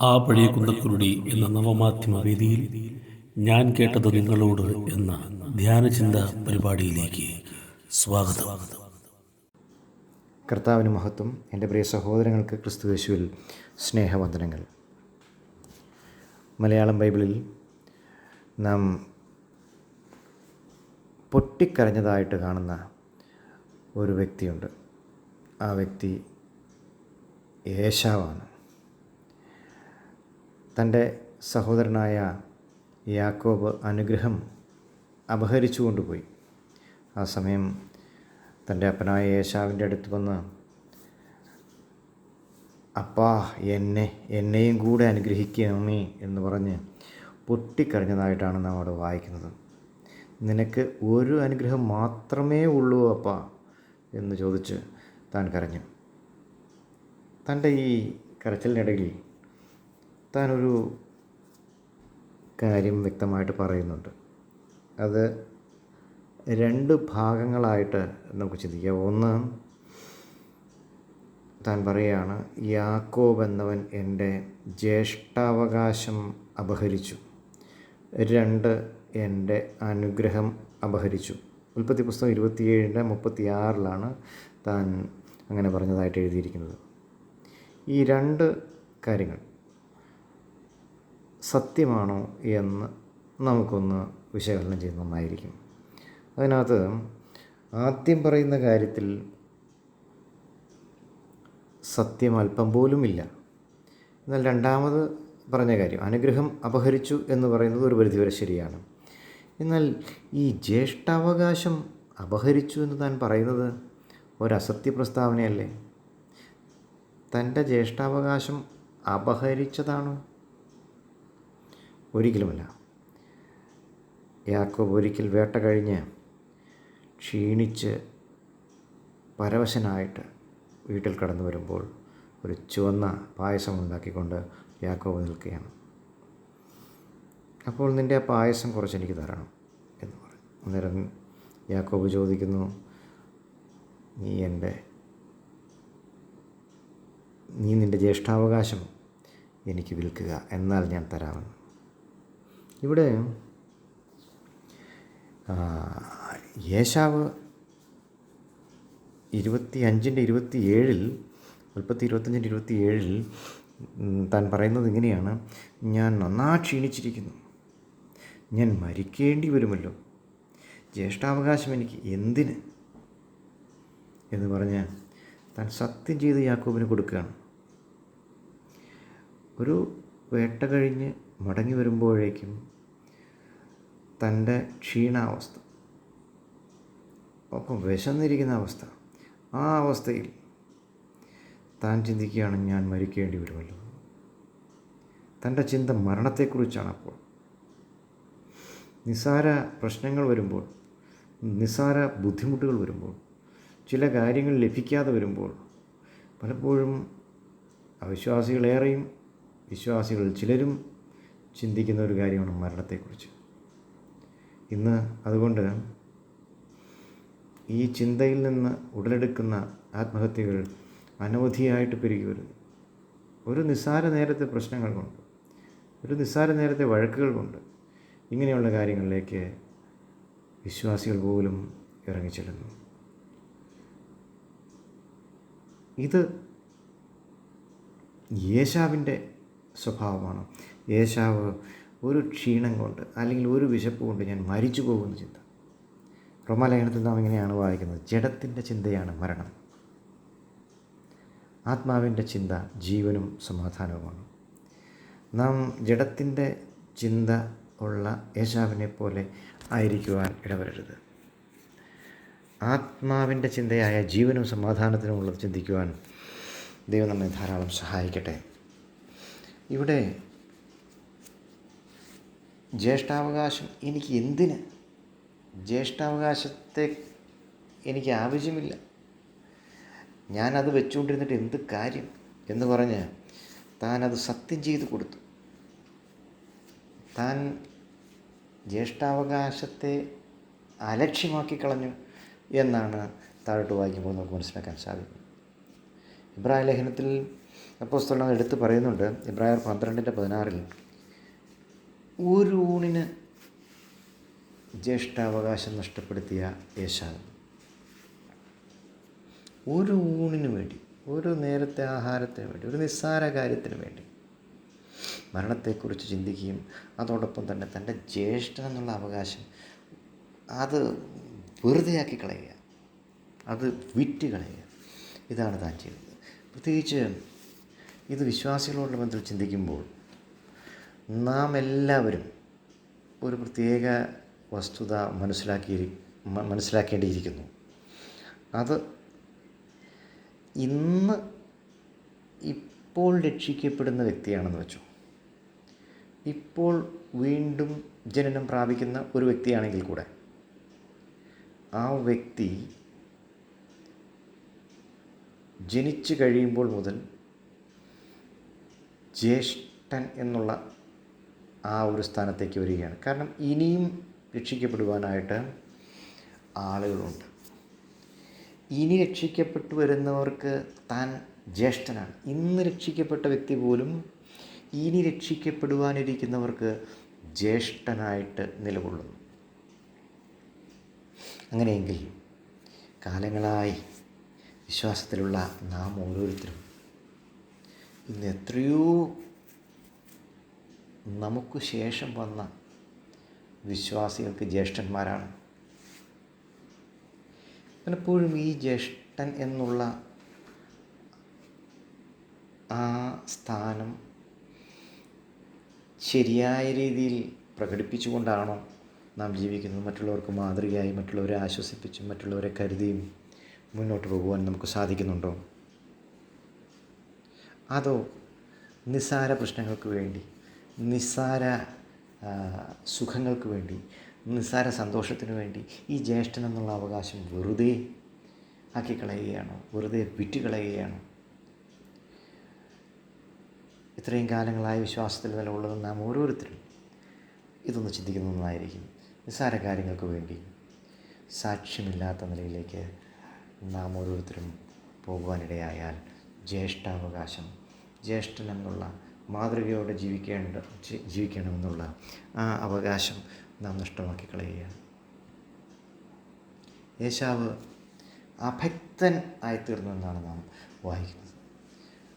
ആ പഴയ കുന്തക്കുരുടി എന്ന നവമാധ്യമ വേദിയിൽ ഞാൻ കേട്ടത് നിങ്ങളോട് എന്ന ധ്യാനചിന്ത പരിപാടിയിലേക്ക് സ്വാഗതം. കർത്താവിന് മഹത്വം എന്റെ പ്രിയ സഹോദരങ്ങൾക്ക് ക്രിസ്തുവേശുവിൽ സ്നേഹവന്ദനങ്ങൾ. മലയാളം ബൈബിളിൽ നാം പൊട്ടിക്കരഞ്ഞതായിട്ട് കാണുന്ന ഒരു വ്യക്തിയുണ്ട്. ആ വ്യക്തി യേശാവാണ് തന്റെ സഹോദരനായ യാക്കോബ് അനുഗ്രഹം അപഹരിച്ചു കൊണ്ടുപോയി. ആ സമയം തന്റെ അപ്പനായ യേശാവിന്റെ അടുത്ത് വന്ന് അപ്പാ എന്നെ എന്നെയും കൂടെ അനുഗ്രഹിക്കണമേ എന്ന് പറഞ്ഞ് പൊട്ടിക്കരഞ്ഞതായിട്ടാണ് നാം അവിടെ വായിക്കുന്നത്. നിനക്ക് ഒരു അനുഗ്രഹം മാത്രമേ ഉള്ളൂ അപ്പാ എന്ന് ചോദിച്ച് താൻ കരഞ്ഞു. തന്റെ ഈ കരച്ചിലിനിടയിൽ താനൊരു കാര്യം വ്യക്തമായിട്ട് പറയുന്നുണ്ട്. അത് രണ്ട് ഭാഗങ്ങളായിട്ട് നമുക്ക് ചിന്തിക്കാം. ഒന്ന് താൻ പറയുകയാണ് യാക്കോബ് എന്നവൻ എന്റെ ജ്യേഷ്ഠാവകാശം അപഹരിച്ചു. രണ്ട് എന്റെ അനുഗ്രഹം അപഹരിച്ചു. ഉൽപ്പത്തി പുസ്തകം ഇരുപത്തിയേഴിന്റെ മുപ്പത്തിയാറിലാണ് താൻ അങ്ങനെ പറഞ്ഞതായിട്ട് എഴുതിയിരിക്കുന്നത്. ഈ രണ്ട് കാര്യങ്ങൾ സത്യമാണോ എന്ന് നമുക്കൊന്ന് വിശകലനം ചെയ്യുന്ന നന്നായിരിക്കും. അതിനകത്ത് ആദ്യം പറയുന്ന കാര്യത്തിൽ സത്യം അല്പം പോലുമില്ല. എന്നാൽ രണ്ടാമത് പറഞ്ഞ കാര്യം. അനുഗ്രഹം അപഹരിച്ചു എന്ന് പറയുന്നത് ഒരു പരിധിവരെ ശരിയാണ്. എന്നാൽ ഈ ജ്യേഷ്ഠാവകാശം അപഹരിച്ചു എന്ന് താൻ പറയുന്നത് ഒരസത്യ പ്രസ്താവനയല്ലേ? തന്റെ ജ്യേഷ്ഠാവകാശം അപഹരിച്ചതാണോ? ഒരിക്കലുമല്ല. യാക്കോബ് ഒരിക്കൽ വേട്ട കഴിഞ്ഞ് ക്ഷീണിച്ച് പരവശനായിട്ട് വീട്ടിൽ കടന്നു വരുമ്പോൾ ഒരു ചുവന്ന പായസം ഉണ്ടാക്കിക്കൊണ്ട് യാക്കോബ് നിൽക്കുകയാണ്. അപ്പോൾ നിന്റെ ആ പായസം കുറച്ച് എനിക്ക് തരണം എന്ന് പറഞ്ഞു. അന്നേരം യാക്കോബ് ചോദിക്കുന്നു നീ എന്റെ നീ നിന്റെ ജ്യേഷ്ഠാവകാശം എനിക്ക് വിൽക്കുക എന്നാൽ ഞാൻ തരാമെന്ന്. ഇവിടെ യേശാവ് ഇരുപത്തി അഞ്ചിന്റെ ഇരുപത്തി ഏഴിൽ മുപ്പത്തി ഇരുപത്തഞ്ചിന്റെ ഇരുപത്തി ഏഴിൽ താൻ പറയുന്നത് ഇങ്ങനെയാണ്. ഞാൻ നന്നാ ക്ഷീണിച്ചിരിക്കുന്നു. ഞാൻ മരിക്കേണ്ടി വരുമല്ലോ. ജ്യേഷ്ഠാവകാശം എനിക്ക് എന്തിന്? എന്ന് പറഞ്ഞ് താൻ സത്യം ചെയ്ത് യാക്കോബിന് കൊടുക്കുകയാണ്. ഒരു വേട്ട കഴിഞ്ഞ് മടങ്ങി വരുമ്പോഴേക്കും തന്റെ ക്ഷീണാവസ്ഥ ഒപ്പം വിശന്നിരിക്കുന്ന അവസ്ഥ ആ അവസ്ഥയിൽ താൻ ചിന്തിക്കുകയാണ് ഞാൻ മരിക്കേണ്ടി വരുമല്ലോ. തന്റെ ചിന്ത മരണത്തെക്കുറിച്ചാണ് അപ്പോൾ നിസാര പ്രശ്നങ്ങൾ വരുമ്പോൾ നിസാര ബുദ്ധിമുട്ടുകൾ വരുമ്പോൾ ചില കാര്യങ്ങൾ ലഭിക്കാതെ വരുമ്പോൾ പലപ്പോഴും അവിശ്വാസികളേറെയും വിശ്വാസികൾ ചിലരും ചിന്തിക്കുന്ന ഒരു കാര്യമാണ് മരണത്തെക്കുറിച്ച്. ഇന്ന് അതുകൊണ്ട് ഈ ചിന്തയിൽ നിന്ന് ഉടലെടുക്കുന്ന ആത്മഹത്യകൾ അനവധിയായിട്ട് പെരുകി വരുന്നു ഒരു നിസ്സാര നേരത്തെ പ്രശ്നങ്ങൾ കൊണ്ട് ഒരു നിസ്സാര നേരത്തെ വഴക്കുകൾ കൊണ്ട് ഇങ്ങനെയുള്ള കാര്യങ്ങളിലേക്ക് വിശ്വാസികൾ പോലും ഇറങ്ങിച്ചെല്ലുന്നു ഇത് യേശാവിന്റെ സ്വഭാവമാണ്. യേശാവ് ഒരു ക്ഷീണം കൊണ്ട് അല്ലെങ്കിൽ ഒരു വിശപ്പ് കൊണ്ട് ഞാൻ മരിച്ചു പോകുന്ന ചിന്ത. റോമാലേഖനത്തിൽ നാം ഇങ്ങനെയാണ് വായിക്കുന്നത്. ജഡത്തിന്റെ ചിന്തയാണ് മരണം. ആത്മാവിന്റെ ചിന്ത ജീവനും സമാധാനവുമാണ്. നാം ജഡത്തിന്റെ ചിന്ത ഉള്ള യേശാവിനെ പോലെ ആയിരിക്കുവാൻ ഇടവരരുത്. ആത്മാവിന്റെ ചിന്തയായ ജീവനും സമാധാനത്തിനുമുള്ളത് ചിന്തിക്കുവാൻ ദൈവം നമ്മെ ധാരാളം സഹായിക്കട്ടെ. ഇവിടെ ജ്യേഷ്ഠാവകാശം എനിക്ക് എന്തിന്? ജ്യേഷ്ഠാവകാശത്തെ എനിക്ക് ആവശ്യമില്ല. ഞാനത് വെച്ചുകൊണ്ടിരുന്നിട്ട് എന്ത് കാര്യം? എന്ന് പറഞ്ഞ് താൻ അത് സത്യം ചെയ്ത് കൊടുത്തു. താൻ ജ്യേഷ്ഠാവകാശത്തെ അലക്ഷ്യമാക്കി കളഞ്ഞു എന്നാണ് താഴോട്ട് വായിക്കുമ്പോൾ നമുക്ക് മനസ്സിലാക്കാൻ സാധിക്കും ഇബ്രാഹിം ലേഖനത്തിൽ അപ്പോസ്തലൻ എടുത്ത് പറയുന്നുണ്ട്. ഇബ്രാഹിം പന്ത്രണ്ടിന്റെ പതിനാറിൽ ഒരു ഊണിന് ജ്യേഷ്ഠാവകാശം നഷ്ടപ്പെടുത്തിയ യേശാവ് ഒരു ഊണിന് വേണ്ടി ഒരു നേരത്തെ ആഹാരത്തിന് വേണ്ടി ഒരു നിസ്സാര കാര്യത്തിന് വേണ്ടി മരണത്തെക്കുറിച്ച് ചിന്തിക്കുകയും അതോടൊപ്പം തന്നെ തന്റെ ജ്യേഷ്ഠൻ എന്നുള്ള അവകാശം അത് വെറുതെയാക്കി കളയുക അത് വിറ്റ് കളയുക. ഇതാണ് താൻ ചെയ്തത് പ്രത്യേകിച്ച് ഇത് വിശ്വാസികളോടുള്ള ബന്ധത്തിൽ ചിന്തിക്കുമ്പോൾ നാം എല്ലാവരും ഒരു പ്രത്യേക വസ്തുത മനസ്സിലാക്കി മനസ്സിലാക്കേണ്ടിയിരിക്കുന്നു. അത് ഇന്ന് ഇപ്പോൾ രക്ഷിക്കപ്പെടുന്ന വ്യക്തിയാണെന്ന് വെച്ചു. ഇപ്പോൾ വീണ്ടും ജനനം പ്രാപിക്കുന്ന ഒരു വ്യക്തിയാണെങ്കിൽ കൂടെ ആ വ്യക്തി ജനിച്ചു കഴിയുമ്പോൾ മുതൽ ജ്യേഷ്ഠൻ എന്നുള്ള ആ ഒരു സ്ഥാനത്തേക്ക് വരികയാണ്. കാരണം ഇനിയും രക്ഷിക്കപ്പെടുവാനായിട്ട് ആളുകളുണ്ട്. ഇനി രക്ഷിക്കപ്പെട്ടു വരുന്നവർക്ക് താൻ ജ്യേഷ്ഠനാണ്. ഇന്ന് രക്ഷിക്കപ്പെട്ട വ്യക്തി പോലും ഇനി രക്ഷിക്കപ്പെടുവാനിരിക്കുന്നവർക്ക് ജ്യേഷ്ഠനായിട്ട് നിലകൊള്ളുന്നു. അങ്ങനെയെങ്കിൽ കാലങ്ങളായി വിശ്വാസത്തിലുള്ള നാം ഓരോരുത്തരും ഇന്ന് എത്രയോ നമുക്ക് ശേഷം വന്ന വിശ്വാസികൾക്ക് ജ്യേഷ്ഠന്മാരാണ്. പലപ്പോഴും ഈ ജ്യേഷ്ഠൻ എന്നുള്ള ആ സ്ഥാനം ശരിയായ രീതിയിൽ പ്രകടിപ്പിച്ചുകൊണ്ടാണോ നാം ജീവിക്കുന്നത്? മറ്റുള്ളവർക്ക് മാതൃകയായി മറ്റുള്ളവരെ ആശ്വസിപ്പിച്ചും മറ്റുള്ളവരെ കരുതിയും മുന്നോട്ട് പോകുവാൻ നമുക്ക് സാധിക്കുന്നുണ്ടോ? അതോ നിസ്സാര പ്രശ്നങ്ങൾക്ക് വേണ്ടി നിസ്സാര സുഖങ്ങൾക്ക് വേണ്ടി നിസ്സാര സന്തോഷത്തിന് വേണ്ടി ഈ ജ്യേഷ്ഠൻ എന്നുള്ള അവകാശം വെറുതെ ആക്കി കളയുകയാണോ? വെറുതെ വിറ്റ് കളയുകയാണോ? ഇത്രയും കാലങ്ങളായ വിശ്വാസത്തിൽ നിലകൊള്ളുന്ന നാം ഓരോരുത്തരും ഇതൊന്ന് ചിന്തിക്കുന്നതായിരിക്കും നിസ്സാര കാര്യങ്ങൾക്ക് വേണ്ടി സാക്ഷ്യമില്ലാത്ത നിലയിലേക്ക് നാം ഓരോരുത്തരും പോകുവാനിടയായാൽ ജ്യേഷ്ഠാവകാശം ജ്യേഷ്ഠനെന്നുള്ള മാതൃകയോടെ ജീവിക്കേണ്ട ജീവിക്കണമെന്നുള്ള ആ അവകാശം നാം നഷ്ടമാക്കി കളയുകയാണ്. യേശാവ് അഭക്തൻ ആയിത്തീർന്നു എന്നാണ് നാം വായിക്കുന്നത്.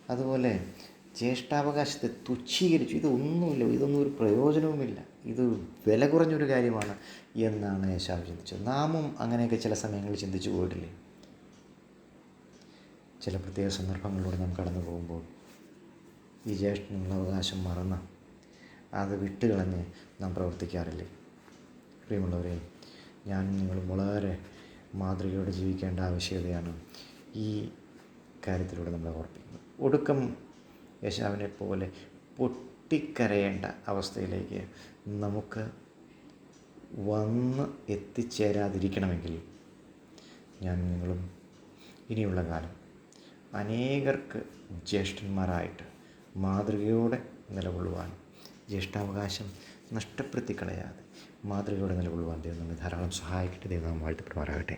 അതുപോലെ ജ്യേഷ്ഠാവകാശത്തെ തുച്ഛീകരിച്ചു. ഇതൊന്നുമില്ല ഇതൊന്നും ഒരു പ്രയോജനവുമില്ല. ഇത് വില കുറഞ്ഞൊരു കാര്യമാണ് എന്നാണ് യേശാവ് ചിന്തിച്ചത്. നാമും അങ്ങനെയൊക്കെ ചില സമയങ്ങളിൽ ചിന്തിച്ചു പോയിട്ടില്ലേ? ചില പ്രത്യേക സന്ദർഭങ്ങളിലൂടെ നാം കടന്നു പോകുമ്പോൾ ഈ ജ്യേഷ്ഠനുള്ള അവകാശം മറന്ന് അത് വിട്ടുകളഞ്ഞ് നാം പ്രവർത്തിക്കാറില്ലേ? പ്രിയമുള്ളവരെ ഞാൻ നിങ്ങൾ വളരെ മാതൃകയോടെ ജീവിക്കേണ്ട ആവശ്യകതയാണ് ഈ കാര്യത്തിലൂടെ നമ്മളെ ഓർപ്പിക്കുന്നത്. ഒടുക്കം യശാവിനെ പോലെ പൊട്ടിക്കരയേണ്ട അവസ്ഥയിലേക്ക് നമുക്ക് വന്ന് എത്തിച്ചേരാതിരിക്കണമെങ്കിൽ ഞാൻ നിങ്ങളും ഇനിയുള്ള കാലം അനേകർക്ക് ജ്യേഷ്ഠന്മാരായിട്ട് മാതൃകയോടെ നിലകൊള്ളുവാൻ ജ്യേഷ്ഠാവകാശം നഷ്ടപ്പെടുത്തി കളയാതെ മാതൃകയോടെ നിലകൊള്ളുവാൻ ദൈവം നമ്മെ ധാരാളം സഹായിക്കട്ടെ ദൈവം നാം വാഴ്ത്തപ്പെടുമാറാകട്ടെ.